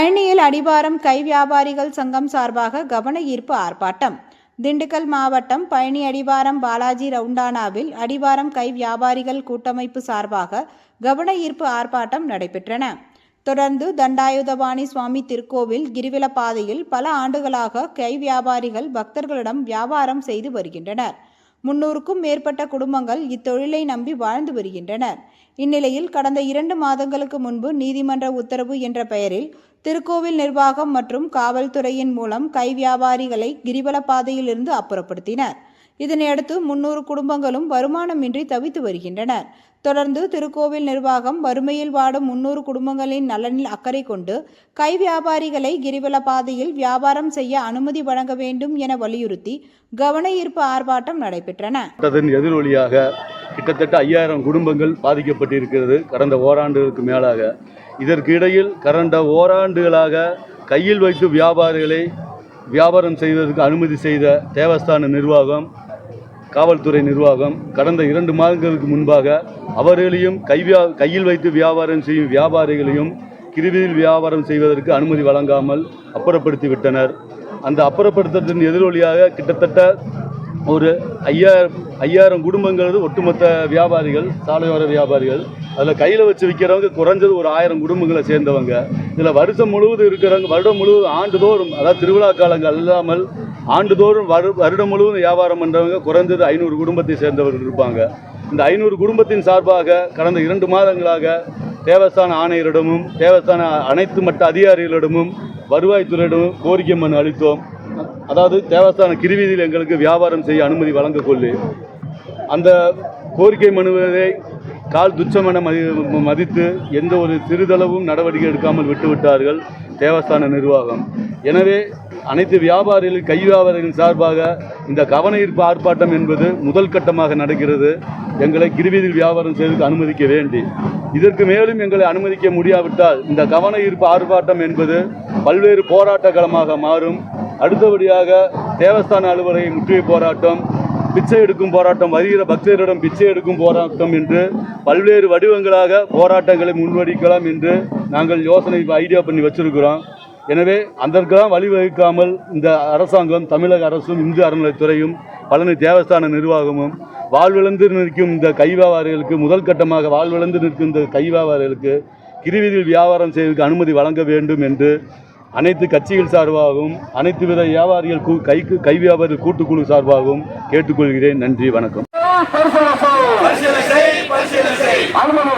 பழனியில் அடிவாரம் கை வியாபாரிகள் சங்கம் சார்பாக கவன ஈர்ப்பு ஆர்ப்பாட்டம். திண்டுக்கல் மாவட்டம் பழனி அடிவாரம் பாலாஜி ரவுண்டானாவில் அடிவாரம் கை வியாபாரிகள் கூட்டமைப்பு சார்பாக கவன ஈர்ப்பு ஆர்ப்பாட்டம் நடைபெற்றன. தொடர்ந்து தண்டாயுதபாணி சுவாமி திருக்கோவில் கிரிவல பாதையில் பல ஆண்டுகளாக கை வியாபாரிகள் பக்தர்களிடம் வியாபாரம் செய்து வருகின்றனர். முன்னூறுக்கும் மேற்பட்ட குடும்பங்கள் இத்தொழிலை நம்பி வாழ்ந்து வருகின்றனர். இந்நிலையில் கடந்த இரண்டு மாதங்களுக்கு முன்பு நீதிமன்ற உத்தரவு என்ற பெயரில் திருக்கோவில் நிர்வாகம் மற்றும் காவல்துறையின் மூலம் கை வியாபாரிகளை கிரிவல பாதையிலிருந்து அப்புறப்படுத்தினர். இதனையடுத்து முன்னூறு குடும்பங்களும் வருமானமின்றி தவித்து வருகின்றனர். தொடர்ந்து திருக்கோவில் நிர்வாகம் வறுமையில் வாடும் முன்னூறு குடும்பங்களின் நலனில் அக்கறை கொண்டு கை வியாபாரிகளை கிரிவல பாதையில் வியாபாரம் செய்ய அனுமதி வழங்க வேண்டும் என வலியுறுத்தி கவன ஈர்ப்பு ஆர்ப்பாட்டம் நடைபெற்றன. எதிரொலியாக கிட்டத்தட்ட ஐயாயிரம் குடும்பங்கள் பாதிக்கப்பட்டிருக்கிறது. கடந்த ஓராண்டுகளுக்கு மேலாக. இதற்கு இடையில் கடந்த ஓராண்டுகளாக கையில் வைத்து வியாபாரிகளை வியாபாரம் செய்வதற்கு அனுமதி செய்த தேவஸ்தான நிர்வாகம் காவல்துறை நிர்வாகம் கடந்த இரண்டு மாதங்களுக்கு முன்பாக அவர்களையும் கைவியா கையில் வைத்து வியாபாரம் செய்யும் வியாபாரிகளையும் கிருவியில் வியாபாரம் செய்வதற்கு அனுமதி வழங்காமல் அப்புறப்படுத்தி விட்டனர் அந்த அப்புறப்படுத்தத்தின் எதிரொலியாக கிட்டத்தட்ட ஒரு ஐயாயிரம் ஐயாயிரம் குடும்பங்கிறது ஒட்டுமொத்த வியாபாரிகள் சாலையோர வியாபாரிகள். அதில் கையில் வச்சு விற்கிறவங்க குறைஞ்சது ஒரு ஆயிரம் குடும்பங்களை சேர்ந்தவங்க. இதில் வருஷம் முழுவதும் இருக்கிறவங்க வருடம் முழுவதும் ஆண்டுதோறும் அதாவது திருவிழா காலங்கள் இல்லாமல் ஆண்டுதோறும் வரு வருடம் முழுவதும் வியாபாரம் பண்ணுறவங்க குறைஞ்சது ஐநூறு குடும்பத்தை சேர்ந்தவர்கள் இருப்பாங்க. இந்த ஐநூறு குடும்பத்தின் சார்பாக கடந்த இரண்டு மாதங்களாக தேவஸ்தான ஆணையரிடமும் தேவஸ்தான அனைத்து மட்ட அதிகாரிகளிடமும் வருவாய்த்துறையிடம் கோரிக்கை மனு அளித்தோம். அதாவது தேவஸ்தான கிருவீதியில் எங்களுக்கு வியாபாரம் செய்ய அனுமதி வழங்க கொள்ளு அந்த கோரிக்கை மனுவை கால் துச்சமென மதி மதித்து எந்த ஒரு சிறிதளவும் நடவடிக்கை எடுக்காமல் விட்டுவிட்டார்கள் தேவஸ்தான நிர்வாகம். எனவே அனைத்து வியாபாரிகள் கை வியாபாரிகள் சார்பாக இந்த கவன ஈர்ப்பு ஆர்ப்பாட்டம் என்பது முதல் கட்டமாக நடக்கிறது. எங்களை கிருவீதியில் வியாபாரம் செய்வதற்கு அனுமதிக்க வேண்டி. இதற்கு மேலும் எங்களை அனுமதிக்க முடியாவிட்டால் இந்த கவன ஈர்ப்பு ஆர்ப்பாட்டம் என்பது பல்வேறு போராட்ட களமாக மாறும். அடுத்தபடியாக தேவஸ்தான அலுவலகை முற்றுகை போராட்டம் பிச்சை எடுக்கும் போராட்டம் வருகிற பக்தரிடம் பிச்சை எடுக்கும் போராட்டம் என்று பல்வேறு வடிவங்களாக போராட்டங்களை முன்வடிக்கலாம் என்று நாங்கள் யோசனை ஐடியா பண்ணி வச்சிருக்கிறோம். எனவே அதற்கெல்லாம் வழிவகுக்காமல் இந்த அரசாங்கம் தமிழக அரசும் இந்து அறநிலைத்துறையும் பழனி தேவஸ்தான நிர்வாகமும் வாழ்விழந்து நிற்கும் இந்த கைவாவாரிகளுக்கு முதல் கட்டமாக வாழ்விழந்து நிற்கும் இந்த கைவாவாரிகளுக்கு கிருவிதியில் வியாபாரம் செய்வதற்கு அனுமதி வழங்க வேண்டும் என்று அனைத்து கட்சிகள் சார்பாகவும் அனைத்து வித வியாபாரிகள் கூ கைக்கு கை வியாபாரிகள் கூட்டுக்குழு சார்பாகவும் கேட்டுக்கொள்கிறேன். நன்றி வணக்கம். அனுமதி